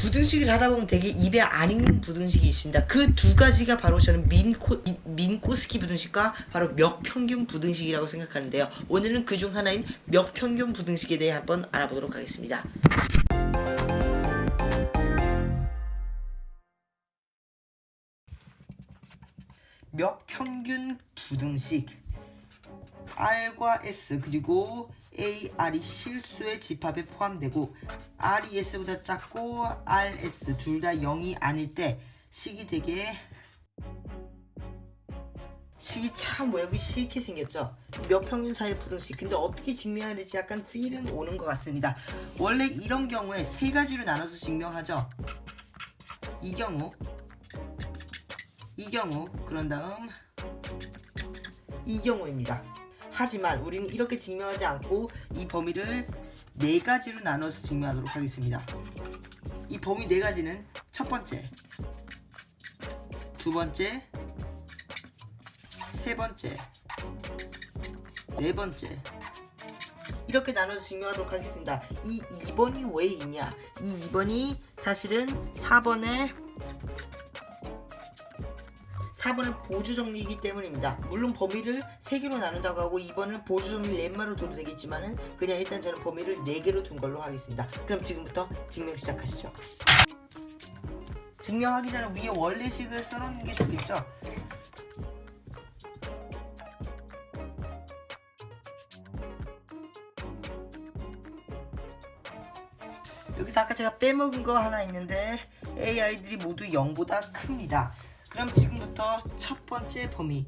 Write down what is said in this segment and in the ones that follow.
부등식을 하다 보면 되게 입에 안 익는 부등식이 있습니다. 그 두 가지가 바로 저는 민코, 민코스키 부등식과 바로 멱평균 부등식이라고 생각하는데요. 오늘은 그 중 하나인 멱평균 부등식에 대해 한번 알아보도록 하겠습니다. 멱평균 부등식 R과 S 그리고 A, R이 실수의 집합에 포함되고 R이 S보다 작고 R, S 둘 다 0이 아닐 때 식이 되게 식이 참 외우기 쉽게 생겼죠. 몇 평균 사이 부등식. 근데 어떻게 증명해야 될지 약간 필은 오는 것 같습니다. 원래 이런 경우에 세 가지로 나눠서 증명하죠. 이 경우, 이 경우, 그런 다음 이 경우입니다. 하지만 우리는 이렇게 증명하지 않고 이 범위를 네 가지로 나눠서 증명하도록 하겠습니다. 이 범위 네 가지는 첫 번째, 두 번째, 세 번째, 네 번째. 이렇게 나눠서 증명하도록 하겠습니다. 이 2번이 왜 있냐? 이 2번이 사실은 4번의 4번은 보조 정리이기 때문입니다. 물론 범위를 3개로 나눈다고 하고 2번은 보조 정리 lem마로 둬도 되겠지만 은 그냥 일단 저는 범위를 4개로 둔 걸로 하겠습니다. 그럼 지금부터 증명 시작하시죠. 증명하기 전에 위에 원래식을 써놓는 게 좋겠죠? 여기서 아까 제가 빼먹은 거 하나 있는데 AI들이 모두 0보다 큽니다. 그럼 지금부터 첫 번째 범위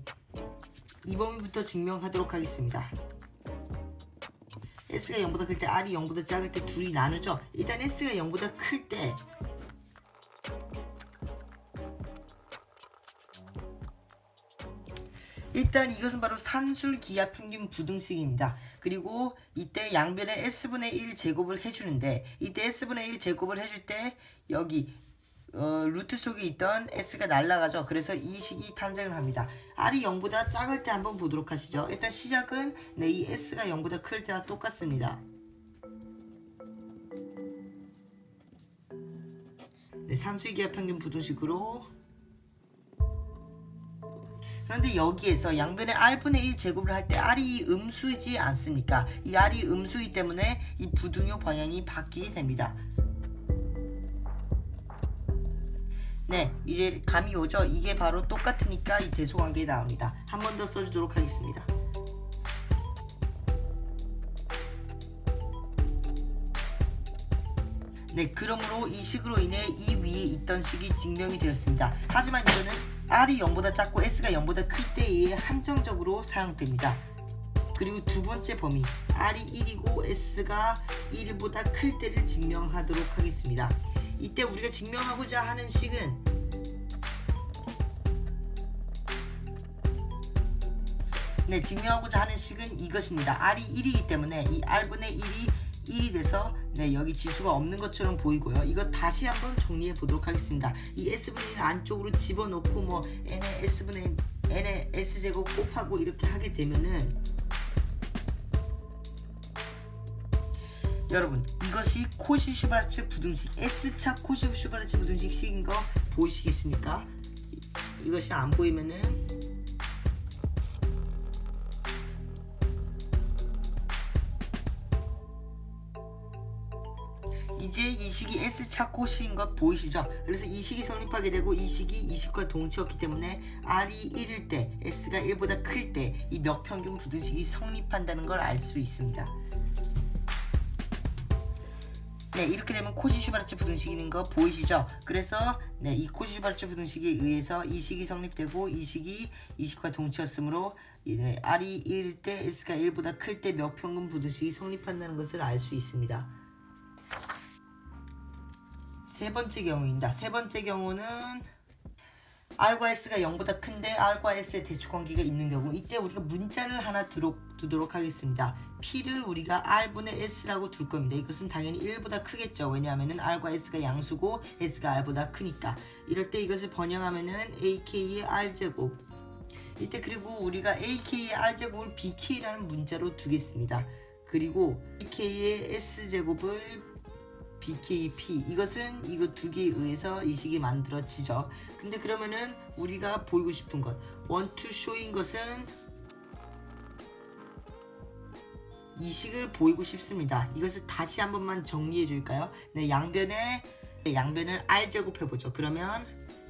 이 범위부터 증명하도록 하겠습니다. S가 0보다 클 때 R이 0보다 작을 때 둘이 나누죠. 일단 S가 0보다 클 때 일단 이것은 바로 산술 기하 평균 부등식입니다. 그리고 이때 양변에 s분의 1 제곱을 해주는데 이때 s분의 1 제곱을 해줄 때 여기 어, 루트 속에 있던 s가 날라가죠. 그래서 이 식이 탄생을 합니다. r이 0보다 작을 때 한번 보도록 하시죠. 일단 시작은 네, 이 s가 0보다 클 때와 똑같습니다. 네, 산술기하 평균 부등식으로 그런데 여기에서 양변의 r분의 1 제곱을 할 때 r이 음수이지 않습니까? 이 r이 음수이기 때문에 이 부등호 방향이 바뀌게 됩니다. 네, 이제 감이 오죠? 이게 바로 똑같으니까 이 대소관계에 나옵니다. 한 번 더 써주도록 하겠습니다. 네, 그러므로 이 식으로 인해 이 위에 있던 식이 증명이 되었습니다. 하지만 이거는 R이 0보다 작고 S가 0보다 클 때에 한정적으로 사용됩니다. 그리고 두 번째 범위 R이 1이고 S가 1보다 클 때를 증명하도록 하겠습니다. 이때 우리가 증명하고자 하는 식은 네, 증명하고자 하는 식은 이것입니다. R이 1이기 때문에 이 R분의 1이 1이 돼서 네, 여기 지수가 없는 것처럼 보이고요. 이거 다시 한번 정리해 보도록 하겠습니다. 이 S분의 1 안쪽으로 집어넣고 뭐 N의 S분의 N의 S제곱 곱하고 이렇게 하게 되면은 여러분 이것이 코시 슈바르츠 부등식 S차 코시 슈바르츠 부등식 식인 거 보이시겠습니까? 이- 이것이 안 보이면은 이제 이 식이 S차 코시인 것 보이시죠? 그래서 이 식이 성립하게 되고 이 식이 이 식과 동치였기 때문에 R이 1일 때 S가 1보다 클 때이 멱평균 부등식이 성립한다는 걸 알 수 있습니다. 네, 이렇게 되면 코시-슈바르츠 부등식인 거 보이시죠? 그래서 네, 이 코시-슈바르츠 부등식에 의해서 이 식이 성립되고 이 식이 이 식과 동치였으므로 이, 네, R이 1일 때 S가 1보다 클때 멱평균 부등식이 성립한다는 것을 알 수 있습니다. 세 번째 경우입니다. 세 번째 경우는 R과 S가 0보다 큰데 R과 S의 대수관계가 있는 경우 이때 우리가 문자를 하나 두도록 하겠습니다. P를 우리가 R분의 S라고 둘 겁니다. 이것은 당연히 1보다 크겠죠. 왜냐하면 R과 S가 양수고 S가 R보다 크니까 이럴 때 이것을 번역하면 은 AK의 R제곱 이때 그리고 우리가 AK의 R제곱을 BK라는 문자로 두겠습니다. 그리고 AK의 S제곱을 BKP 이것은 이거 두 개에 의해서 이 식이 만들어지죠. 근데 그러면은 우리가 보이고 싶은 것 to show인 것은 이 식을 보이고 싶습니다. 이것을 다시 한 번만 정리해 줄까요? 네, 양변에 네, 양변을 r 제곱해 보죠. 그러면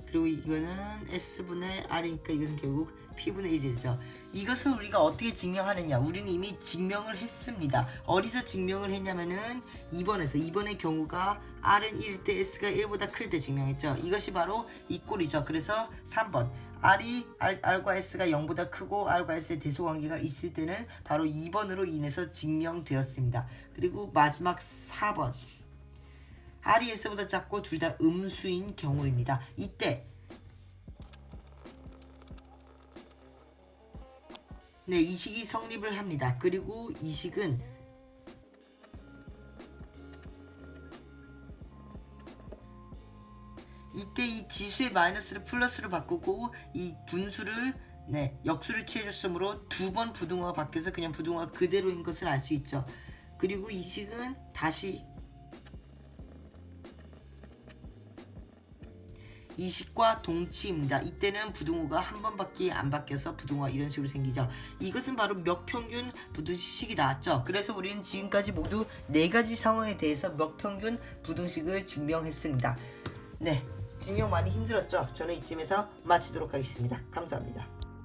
그리고 이거는 s분의 r이니까 이것은 결국 p분의 1이 되죠. 이것을 우리가 어떻게 증명하느냐? 우리는 이미 증명을 했습니다. 어디서 증명을 했냐면은 2번에서 2번의 경우가 r은 1일 때 s가 1보다 클 때 증명했죠. 이것이 바로 이 꼴이죠. 그래서 3번 r이 r, r과 s가 0보다 크고 r과 s의 대소 관계가 있을 때는 바로 2번으로 인해서 증명되었습니다. 그리고 마지막 4번 r이 s보다 작고 둘 다 음수인 경우입니다. 이때 네, 이 식이 성립을 합니다. 그리고 이 식은 이때 이 지수의 마이너스를 플러스로 바꾸고 이 분수를 네, 역수를 취해줬으므로 두 번 부등호가 바뀌어서 그냥 부등호가 그대로인 것을 알 수 있죠. 그리고 이 식은 다시 이식과 동치입니다. 이때는 부등호가 한 번밖에 안 바뀌어서 부등호가 이런 식으로 생기죠. 이것은 바로 몇평균 부등식이 나왔죠. 그래서 우리는 지금까지 모두 네 가지 상황에 대해서 몇평균 부등식을 증명했습니다. 네, 증명 많이 힘들었죠. 저는 이쯤에서 마치도록 하겠습니다. 감사합니다.